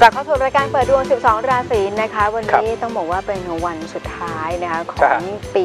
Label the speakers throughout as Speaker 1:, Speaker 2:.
Speaker 1: กลับเข้าสู่รายการเปิดดวง 12 ราศีนะคะ วัน
Speaker 2: ครับ
Speaker 1: นี้ต้องบอกว่าเป็นวันสุดท้ายนะคะขอ
Speaker 2: ครั
Speaker 1: ง
Speaker 2: บ
Speaker 1: ปี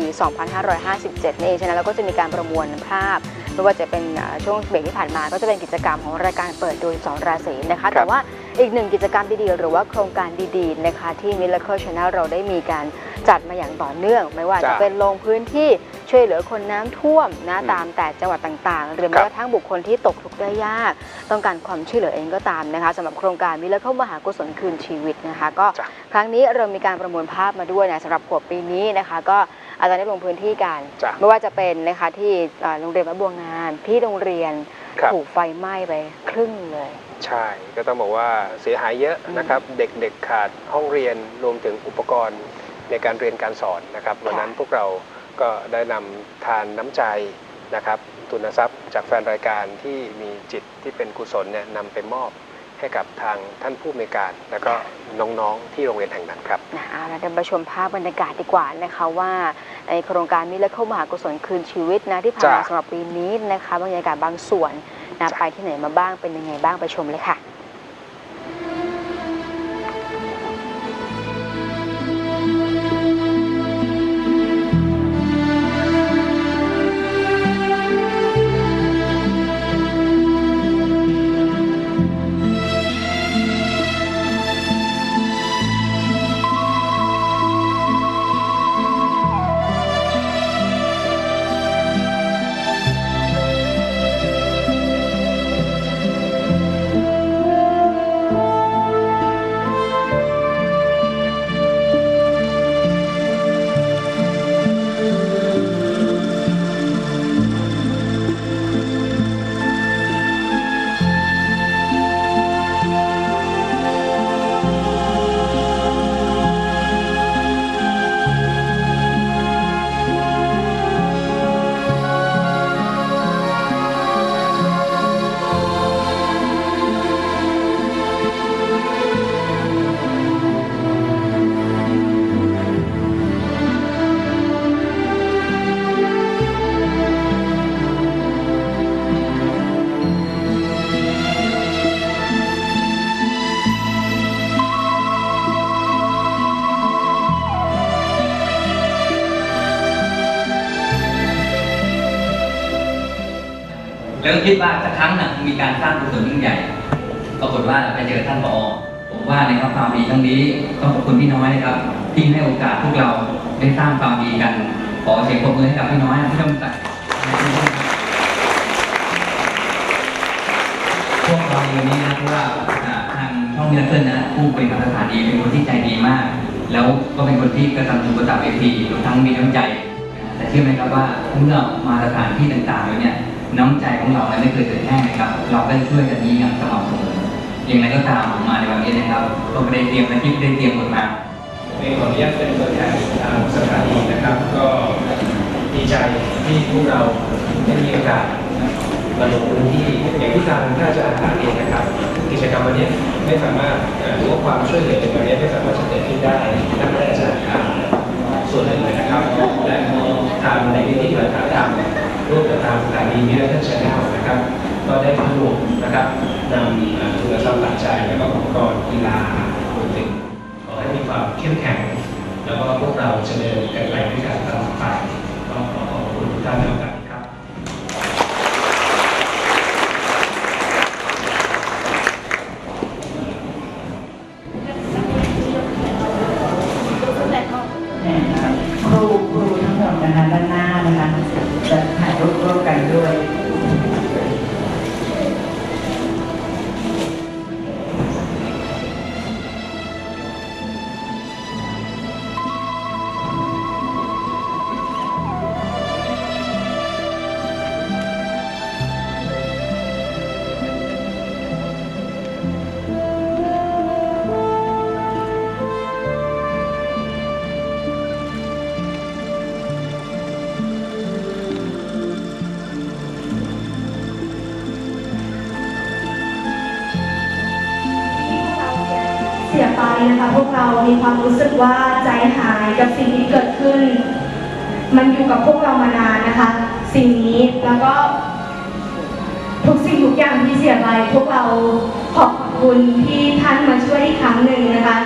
Speaker 1: 2557 นี่เองฉะนั้นเราก็จะมีการประมวลภาพไม่ว่าจะเป็นอ่าช่วงเบรกที่ผ่านมาก็จะเป็นกิจกรรมของรายการเปิดดวง 12 ราศีนะคะ แต่ว่าอีกหนึ่งกิจกรรมดีๆ หรือว่าโครงการดีๆนะคะที่ Miracle Channel เราได้มีการจัดมาอย่างต่อเนื่อง ไม่ว่าจะ
Speaker 2: จ้ะ
Speaker 1: เป็นลงพื้นที่ ช่วยเหลือคนน้ำท่วมนะ
Speaker 2: อืม
Speaker 1: ตามแต่จังหวัดต่างๆ หรือ
Speaker 2: ครั
Speaker 1: แม้
Speaker 2: บ
Speaker 1: กระทั่งบุคคลที่ตกทุกข์ได้ยาก ต้องการความช่วยเหลือเองก็ตามนะคะสำหรับโครงการมิเลเข้ามหากุศลคืนชีวิตนะคะ ก็
Speaker 2: จ้ะ
Speaker 1: ครั้งนี้เรามีการประมวลภาพมาด้วยนะสำหรับขวบปีนี้นะคะ ก็อาจารย์ได้ลงพื้นที่กัน
Speaker 2: จ้ะ
Speaker 1: ไม่ว่าจะเป็นนะคะที่เอ่อโรงเรียนวัดบัวงามที่โรงเรียน
Speaker 2: ครับ
Speaker 1: ถูกไฟไหม้ไปครึ่งเลย
Speaker 2: ใช่ ก็ต้องบอกว่าเสียหายเยอะนะครับ เด็กๆขาดห้องเรียนรวมถึงอุปกรณ์ในการเรียนการสอนนะครับวันนั้นพวกเรา ก็ได้นำทานน้ำใจนะครับทุนทรัพย์จากแฟนรายการที่มีจิตที่เป็นกุศลเนี่ยนำไปมอบให้กับทางท่านผู้อำนวยการ แล้วก็น้องๆที่โรงเรียนแห่งนั้นครับ
Speaker 1: นะเอาละเดี๋ยวไปชมภาพบรรยากาศดีกว่านะคะว่าในโครงการมิเลเข้ามหากุศลคืนชีวิตนะที่ผ่านมา
Speaker 2: จ้ะ
Speaker 1: สำหรับปีนี้นะคะบรรยากาศบางส่วนนะ
Speaker 2: จ้ะ
Speaker 1: ไปที่ไหนมาบ้างเป็นยังไงบ้างไปชมเลยค่ะ
Speaker 3: คิดว่าสักครั้งหนึ่งมีการสร้างกุศลยิ่งใหญ่ ปรากฏว่าไปเจอท่านผอผมว่าในครับความดีครั้งนี้ต้องขอบคุณพี่น้อยนะครับ ที่ให้โอกาสพวกเราได้สร้างความดีกัน ขอเสียงปรบมือให้กับพี่น้อยที่ทำตัดพวกเราในวันนี้นะเพราะว่าอ่าทางช่องมิลเคิลนะผู้เป็นประธานดีเป็นคนที่ใจดีมาก แล้วก็เป็นคนที่กระตันยูกระตะเวทีรวมทั้งมีน้ำใจ แต่เชื่อไหมครับว่าเมื่อมาสถานที่ต่างๆแล้วเนี่ย น้ำใจของเราเนี่ยไม่เคยเกิดแห้งนะครับ เราได้ช่วยกันนี้อย่างสม่ำเสมออย่างไรก็ตามผมมาในวันนี้นะครับก็ไม่ได้เตรียมและที่ไม่ได้เตรียมบทมา
Speaker 4: ในขออนุญาตเป็นตัวแทนทางสถานีนะครับ ก็ดีใจที่พวกเราได้มีโอกาสมาลงพื้นที่อย่างที่ทางท่านอาจาราเองนะครับ กิจกรรมวันนี้ไม่สามารถหรือว่าความช่วยเหลือในวันนี้ไม่สามารถจะเกิดขึ้นได้ถ้าได้อาจารย์ถามส่วนหนึ่งเลยนะครับและทางในพื้นที่ปฏิบัติธ ร่วมกับทางสถานีมิเรอร์ชแนลนะครับ ก็ได้ผนวกนะครับนำเอ่อทุนทรัพย์หลักใจและก็อุปกรณ์กีฬารวมถึงขอให้มีความเข้มแข็ง แล้วก็พวกเราจะเดินกันไปด้วยกันตลอดไปก็ขอขอบคุณทุกท่านในโอกาสนี้
Speaker 5: เสียไปนะคะ พวกเรามีความรู้สึกว่าใจหายกับสิ่งที่เกิดขึ้น มันอยู่กับพวกเรามานานนะคะ สิ่งนี้แล้วก็ ทุกสิ่งทุกอย่างที่เสียไปพวกเราขอขอโทคุณที่ท่านมาช่วยอีกครั้งหนึ่งนะคะ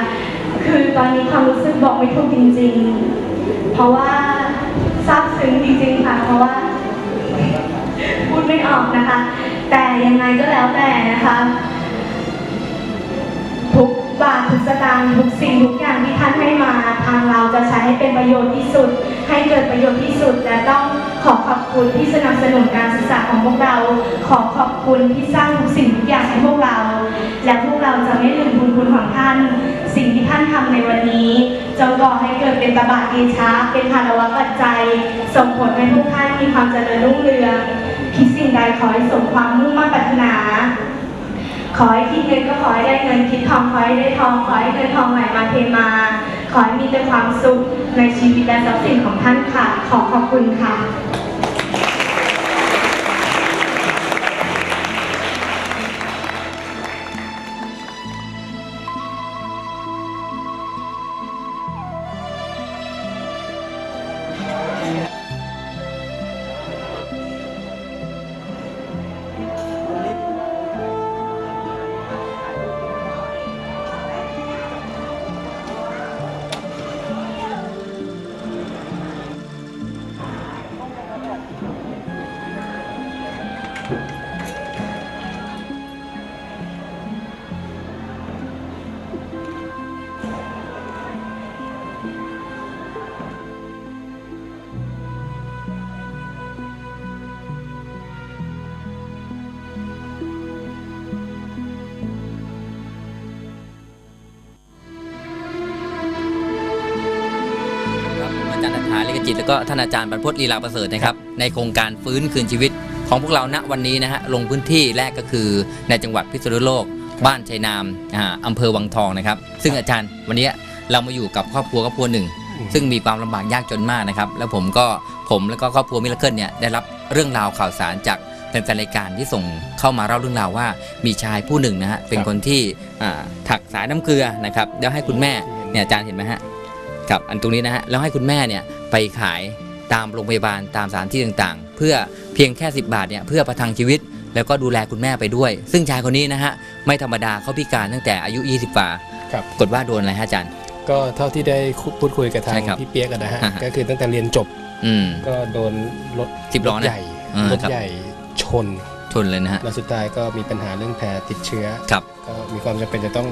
Speaker 5: คือตอนนี้ความรู้สึกบอกไม่ถูกจริง ๆ เพราะว่าซาบซึ้งจริงๆค่ะเพราะว่าพูดไม่ออกนะคะ แต่ยังไงก็แล้วแต่นะคะ บาททุกสตางค์ทุกสิ่งทุกอย่างที่ท่านให้มาทางเราจะใช้ให้เป็นประโยชน์ที่สุด ให้เกิดประโยชน์ที่สุด และต้องขอขอบคุณที่สนับสนุนการศึกษาของพวกเรา ขอขอบคุณที่สร้างทุกสิ่งทุกอย่างให้พวกเรา และพวกเราจะไม่ลืมบุญคุณของท่าน สิ่งที่ท่านทำในวันนี้จงก่อให้เกิดเป็นตบะเดชะเป็นภารวะปัจจัยส่งผลให้ทุกท่านมีความเจริญรุ่งเรืองคิดสิ่งใดขอให้สมความมุ่งมั่นปรารถนา ขอให้คิดเงินก็ขอให้ได้เงินคิดทองขอให้ได้ทองขอให้เงินทองไหลมาเทมา ขอให้มีแต่ความสุขในชีวิตและทรัพย์สินของท่านค่ะ ขอขอบคุณค่ะ
Speaker 3: จิต แล้วก็ท่านอาจารย์บรรพตลีลาประเสริฐนะครับในโครงการฟื้นคืนชีวิตของพวกเราณวันนี้นะฮะลงพื้นที่แรกก็คือในจังหวัดพิษณุโลก บ้านชัยนามอ่าอำเภอวังทองนะครับ ซึ่งอาจารย์วันนี้เรามาอยู่กับครอบครัวครอบครัวหนึ่ง ซึ่งมีความลำบากยากจนมากนะครับ แล้วผมก็ผมแล้วก็ครอบครัวมิลเคิลเนี่ยได้รับเรื่องราวข่าวสารจากแฟนๆรายการที่ส่งเข้ามาเล่าเรื่องราวว่ามีชายผู้หนึ่งนะฮะเป็นคนที่อ่าถักสายน้ำเกลือนะครับแล้วให้คุณแม่เนี่ยอาจารย์เห็นไหมฮะครับอันตรงนี้นะฮะแล้วให้คุณแม่เนี่ย ไปขายตามโรงพยาบาลตามสถานที่ต่างๆ เพื่อเพียงแค่ 10 บาทเนี่ยเพื่อประทังชีวิต แล้วก็ดูแลคุณแม่ไปด้วย ซึ่งชายคนนี้นะฮะไม่ธรรมดาเขาพิการตั้งแต่อายุ 20กว่า
Speaker 4: ครับ
Speaker 3: กดว่าโดนอะไรฮะอาจารย์
Speaker 4: ก็เท่าที่ได้พูดคุยกับทา
Speaker 3: ใช่
Speaker 4: ง
Speaker 3: ครับ
Speaker 4: พี่เปียกอะนะฮะ
Speaker 3: อ่าฮะ
Speaker 4: ก็คือตั้งแต่เรียนจบ
Speaker 3: อืม
Speaker 4: ก็โดนรถ
Speaker 3: สิบล้อนะ
Speaker 4: รถใหญ่
Speaker 3: อ่าร
Speaker 4: ถ
Speaker 3: ครับ
Speaker 4: ใหญ่ชน
Speaker 3: ชนเลยนะฮะ
Speaker 4: แล้วสุดท้ายก็มีปัญหาเรื่องแผลติดเชื้อ
Speaker 3: ครับ
Speaker 4: ก็มีความจำเป็นจะต้อง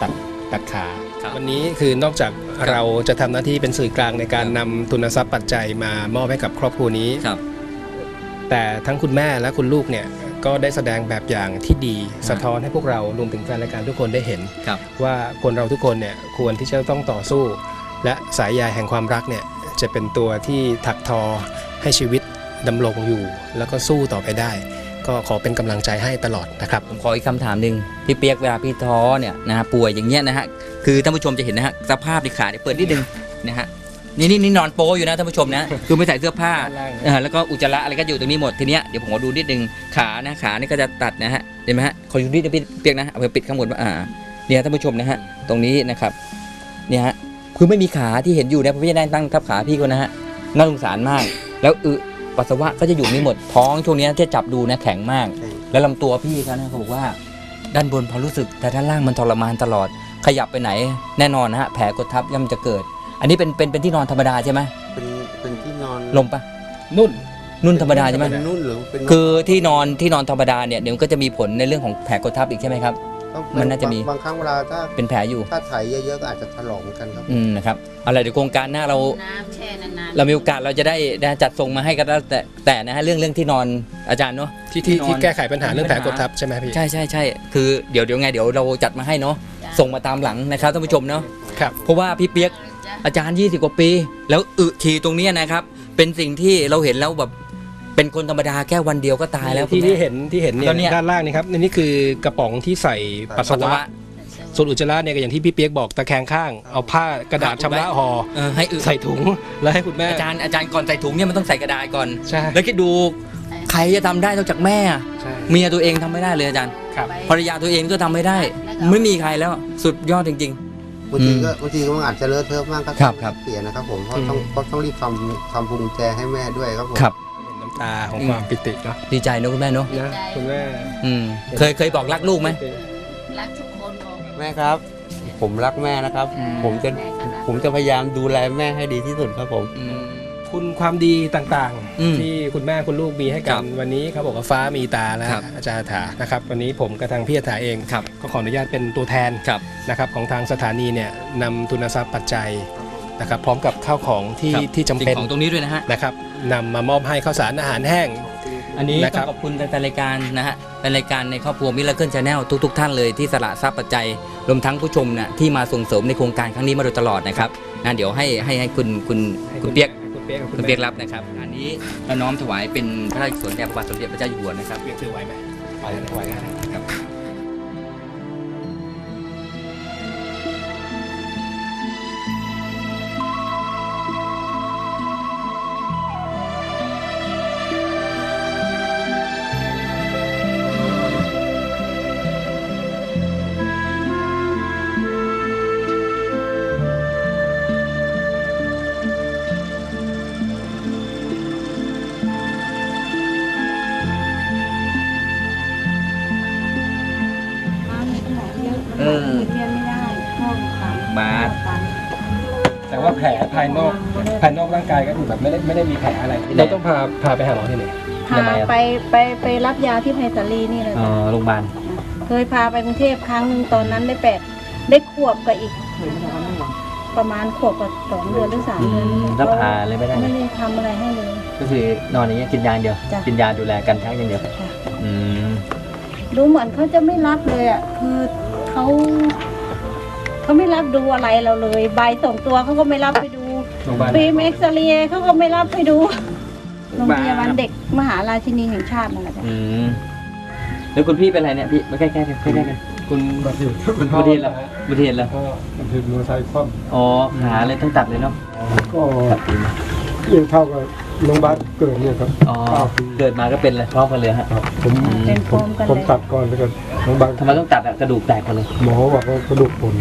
Speaker 4: ตัดตัดขา
Speaker 3: ครับ
Speaker 4: วันนี้คือนอกจากเราจะทำหน้าที่เป็นสื่อกลางในการนำทุนทรัพย์ปัจจัยมามอบให้กับครอบครัวนี้
Speaker 3: ครับ
Speaker 4: แต่ทั้งคุณแม่และคุณลูกเนี่ยก็ได้แสดงแบบอย่างที่ดีสะท้อนให้พวกเรารวมถึงแฟนรายการทุกคนได้เห็น
Speaker 3: ครับ
Speaker 4: ว่าคนเราทุกคนเนี่ยควรที่จะต้องต่อสู้ และสายใยแห่งความรักเนี่ยจะเป็นตัวที่ถักทอให้ชีวิตดำรงอยู่ แล้วก็สู้ต่อไปได้ ก็ขอเป็นกำลังใจให้ตลอดนะครับ
Speaker 3: ผมขออีกคำถามหนึ่งพี่เปียกเวลาพี่ท้อเนี่ยนะฮะป่วยอย่างเงี้ยนะฮะคือท่านผู้ชมจะเห็นนะฮะสภาพในขาเนี่ยเปิดนิดนึงนะฮะนี่นี่นี่นอนโป้อยู่นะท่านผู้ชมนะคือไม่ใส่เสื้อผ้า
Speaker 4: ด้านล่าง
Speaker 3: เออแล้วก็อุจจาระอะไรก็อยู่ตรงนี้หมดทีเนี้ยเดี๋ยวผมขอดูนิดนึงขานะขานี่ก็จะตัดนะฮะเห็นไหมฮะขอดูนิดนึงพี่เปียกนะเอาไปปิดข้างบนว่าอ่าเนี่ยท่านผู้ชมนะฮะตรงนี้นะครับเนี่ยฮะคือไม่มีขาที่เห็นอยู่นะเพราะพี่ได้ตั้งทับขาพี่ก็นะฮะน่าสงสารมาก แล้วอึ ปัสสาวะก็จะอยู่นี่หมดท้องช่วงเนี้ยที่จับดูนะแข็งมาก แล้วลำตัวพี่เขานะเขาบอกว่า ด้านบนพอรู้สึกแต่ด้านล่างมันทรมานตลอด ขยับไปไหน แน่นอนนะฮะแผลกดทับย่อมจะเกิด อันนี้เป็นเป็นเป็นที่นอนธรรมดาใช่ไหม
Speaker 6: เป็นเป็นที่นอน
Speaker 3: ลมปะ
Speaker 4: นุ่น
Speaker 3: นุ่นธรรมดาใช่ไหม
Speaker 6: เป็นนุ่นหรือเป็น
Speaker 3: คือที่นอนที่นอนธรรมดาเนี่ยเดี๋ยวมันก็จะมีผลในเรื่องของแผลกดทับอีกใช่ไหมครับ
Speaker 6: ต้อง
Speaker 3: มันน่าจะมี
Speaker 6: บงบางครั้งเวลาถ้า
Speaker 3: เป็นแผลอยู่
Speaker 6: ถ้าถ่ายเยอะๆก็อาจจะถลอกเหมือนกันครับ
Speaker 3: อืมนะครับอะไรเดี๋ยวโครงการหน้าเรา
Speaker 7: น้ำแช่นานๆ
Speaker 3: เรามีโอกาสเราจะได้ได้จัดส่งมาให้กันแล้วแต่แต่นะฮะเรื่องเรื่องที่นอนอาจารย์เนาะ
Speaker 4: ที่ที่
Speaker 3: นอน
Speaker 4: ที่แก้ไขปัญหาเรื่องแผลกดทับใช่ไหมพี่
Speaker 3: ใช่ใช่ใช่คือเดี๋ยวเดี๋ยวไงเดี๋ยวเราจัดมาให้เนาะส่งมาตามหลังนะครับท่านผู้ชมเนาะ
Speaker 4: ครับ
Speaker 3: เพราะว่าพี่เปียกอาจารย์ 20 กว่าปี แล้วอึทีตรงเนี้ยนะครับ เป็นสิ่งที่เราเห็นแล้วแบบ เป็นคนธรรมดาแค่วันเดียวก็ตายแล้ว
Speaker 4: ที่
Speaker 3: คุณแม่
Speaker 4: ที่เห็นที่เห็นเนี่
Speaker 3: แล้วเนี่ย
Speaker 4: ยด้านล่างนี่ครับนี่คือกระป๋องที่ใส่ปัส
Speaker 3: ปัส
Speaker 4: สา
Speaker 3: สาวะ
Speaker 4: วะส่วนอุจจาระเนี่ยก็อย่างที่พี่เปียกบอกตะแคงข้างเอาผ้ากระดาษชำระห่อ
Speaker 3: เออให้อึ
Speaker 4: ใส่ถุงแล้วให้คุณแม่
Speaker 3: อาจารย์อาจารย์ก่อนใส่ถุงเนี่ยมันต้องใส่กระดาษก่อน
Speaker 4: ใช่
Speaker 3: แล้วคิดดูใครจะทำได้นอกจากแม่อะ
Speaker 4: ใช่
Speaker 3: เมียตัวเองทำไม่ได้เลยอาจารย์
Speaker 4: ครับ
Speaker 3: ภรรยาตัวเองก็ทำไม่ได้ ไม่มีใครแล้วสุดยอดจริง
Speaker 6: บางทีก็
Speaker 3: อืม
Speaker 6: บางทีก็อาจจะเลอะเทอะมากก็
Speaker 3: ครับครับ
Speaker 6: เปลี่ยนนะครับผมเพราะต้องเพราะต้องรีบทำทำพวงกุญแจให้แม่ด้วยครับผม
Speaker 3: ๆครับ
Speaker 4: เห็นน้ำ ตาของความปิติเนาะ
Speaker 3: ดีใจนะคุณแม่เนาะ
Speaker 4: นะคุณแม่
Speaker 3: อืมเคยเคยบอกรักลูกไหม
Speaker 7: รักทุกคนบอก
Speaker 6: แม่ครับ ผมรักแม่นะครับ
Speaker 3: อืม
Speaker 6: ผมจะผมจะพยายามดูแลแม่ให้ดีที่สุดครับผม
Speaker 3: อืม
Speaker 4: คุณความดีต่าง
Speaker 3: อืม
Speaker 4: ๆ ที่คุณแม่คุณลูกมีให้กั
Speaker 3: ครั
Speaker 4: น
Speaker 3: บ
Speaker 4: วันนี้เขาบอกว่าฟ้ามีตาแล้ว
Speaker 3: ครับ
Speaker 4: อาจารย์ถานะครับ วันนี้ผมกับทางพี่ถาเอง
Speaker 3: ครับ
Speaker 4: ก็ขออนุญาตเป็นตัวแทน
Speaker 3: ครับ
Speaker 4: นะครับของทางสถานีเนี่ยนำทุนทรัพย์ปัจจัยนะครับ พร้อมกับข้าวของที่
Speaker 3: ครับ
Speaker 4: ที่จำเป็น
Speaker 3: สิ่งของตรงนี้ด้วยนะฮะ
Speaker 4: นะครับ นำมามอบให้ข้าวสารอาหารแห้ง
Speaker 3: อันนี้
Speaker 4: นะค
Speaker 3: ต้
Speaker 4: รั
Speaker 3: อบงขอบคุณแฟนๆรายการนะฮะเป็นรายการในครอบครัวมิลเลอร์เคิลชาแนลทุก ๆ ท่านเลยที่สละทรัพย์ปัจจัยรวมทั้งผู้ชมนะที่มาส่งเสริมในโครงการครั้งนี้มาโดยตลอดนะครับนะเดี๋ยวให้ให้ให้คุณคุณคุณเปียก
Speaker 4: คุณเปียกกับ
Speaker 3: คุณเปียกรับนะครับ อันนี้เราน้อมถวายเป็นพระราชกุศลแด่พระบาทสมเด็จพระเจ้าอยู่หัวนะครับ
Speaker 4: เปียกถือไหวไหมไหวไหวครับาแผลภายนอกภายนอกร่างกายก็คือแบบไม่ได้ไม่ได้มีแผลอะไรเราต้องพาพาไปหาหมอที่ไหน
Speaker 8: พาไปไปไปรับยาที่ไพศาลีนี่เลย
Speaker 3: อ๋อโรงพยาบาล
Speaker 8: เคยพาไปกรุงเทพครั้งหนึ่งตอนนั้นได้แปดได้ขวบกับอีกประมาณขวบกับสองเดือนหรือสามเดือน
Speaker 3: แล้วพาเลยไม่ได้
Speaker 8: ไม่ได้ทำอะไรให้เลย
Speaker 3: ก็คือนอนอย่างเงี้ยกินยาอย่างเดียว
Speaker 8: จ้ะ
Speaker 3: กินยาดูแลกันช้างอย่างเดียว
Speaker 8: ค่ะ
Speaker 3: อืม
Speaker 8: ดูเหมือนเขาจะไม่รับเลยอะคือเขาเขาไม่รับดูอะไรเราเลย ใบส่งตัวเขาก็ไม่รับไปดู
Speaker 4: โรงพยาบาล
Speaker 8: ฟิล์มเอ็กซเรย์เขาก็ไม่รับไปดูโรงพยาบาลเด็กมหาราชินีแห่งชาตินั่นแหละจ้ะ
Speaker 3: อืมแล้วคุณพี่เป็นอะไรเนี่ยพี่มาใกล้ๆกันใกล้ๆกัน
Speaker 4: คุณแบบอยู่คุณ
Speaker 3: อุบัติเหตุเหรออุบัติเหตุเหรอ
Speaker 4: ก็มันคือมือซ้ายคว่
Speaker 3: อ๋อขาเลยต้องตัดเลยเนาะำ
Speaker 4: ก็
Speaker 3: ตัดดีนะ
Speaker 4: เรียกเท่ากับ โรงพยาบาลเกิดเนี่ยครับ
Speaker 3: อ๋อเกิดมาก็เป็นเลยพร้อมกันเลยฮะ
Speaker 4: ผม
Speaker 8: เป็นโฟมกัน
Speaker 4: ผม
Speaker 8: เลย
Speaker 4: ตัดก่อนแล้วกันโรงพยาบาล
Speaker 3: ทำไมต้องตัดอะกระดูกแตกกันเลย
Speaker 4: หมอบอกว่ากระดูกผล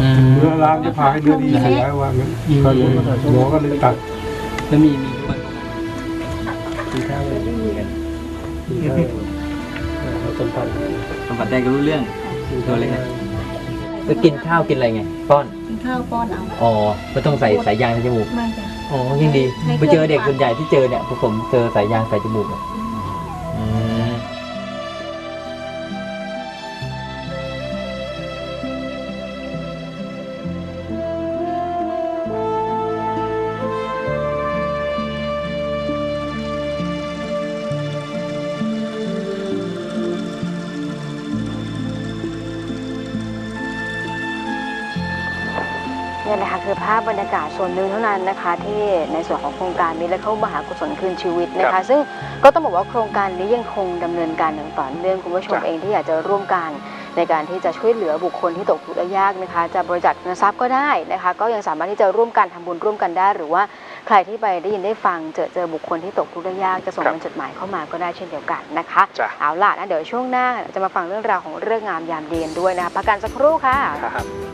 Speaker 3: อืม
Speaker 4: เนื้อร้างจะพาให้เดือดดีเสียว่างั้นก็เลยหมอก็เลยตัด
Speaker 3: แล้วมีมีคน
Speaker 4: ทีท่าเลยทีท่าเราต้นพันธุ์
Speaker 3: สัมผัสได้ก็รู้เรื่องตัวเล็กนะแล้วกินข้าวกินอะไรไง ป้อน
Speaker 8: กินข้าวป้อนเอา
Speaker 3: อ๋อไม่ต้องใส่สายยางในจมูก
Speaker 8: ไม่จ้ะ
Speaker 3: อ๋อยังดี
Speaker 8: ให้
Speaker 3: ไปเจอเด็ก
Speaker 8: เครื่อง
Speaker 3: ส่วนใหญ่ที่เจอเนี่ยพวกผมเจอสายยางใส่จมูกอะ
Speaker 1: คะคือภาพบรรยากาศส่วนหนึ่งเท่านั้นนะคะ ที่ในส่วนของโครงการมิตรและเข้ามหากุศลคืนชีวิตนะ
Speaker 2: ครั
Speaker 1: คะ
Speaker 2: บ
Speaker 1: ซึ่งก็ต้องบอกว่าโครงการนี้ยังคงดำเนินการอย่างต่อเนื่องคุณผู้ชม
Speaker 2: จ้ะ
Speaker 1: เองที่อยากจะร่วมกัน ในการที่จะช่วยเหลือบุคคลที่ตกทุกข์ได้ยากนะคะ จะบริจาคเงินทรัพย์ก็ได้นะคะ ก็ยังสามารถที่จะร่วมกันทำบุญร่วมกันได้ หรือว่าใครที่ไปได้ยินได้ฟังเจอเจอบุคคลที่ตกทุกข์ได้ยากจะส่ง
Speaker 2: ครับ
Speaker 1: เป็นจดหมายเข้ามาก็ได้เช่นเดียวกันนะคะ
Speaker 2: จ้ะ
Speaker 1: เอาล่ะนะเดี๋ยวช่วงหน้าจะมาฟังเรื่องราวของเรื่องงามยามดีกันด้วยนะคะพักกันสักครู่ค่ะ
Speaker 2: ครับ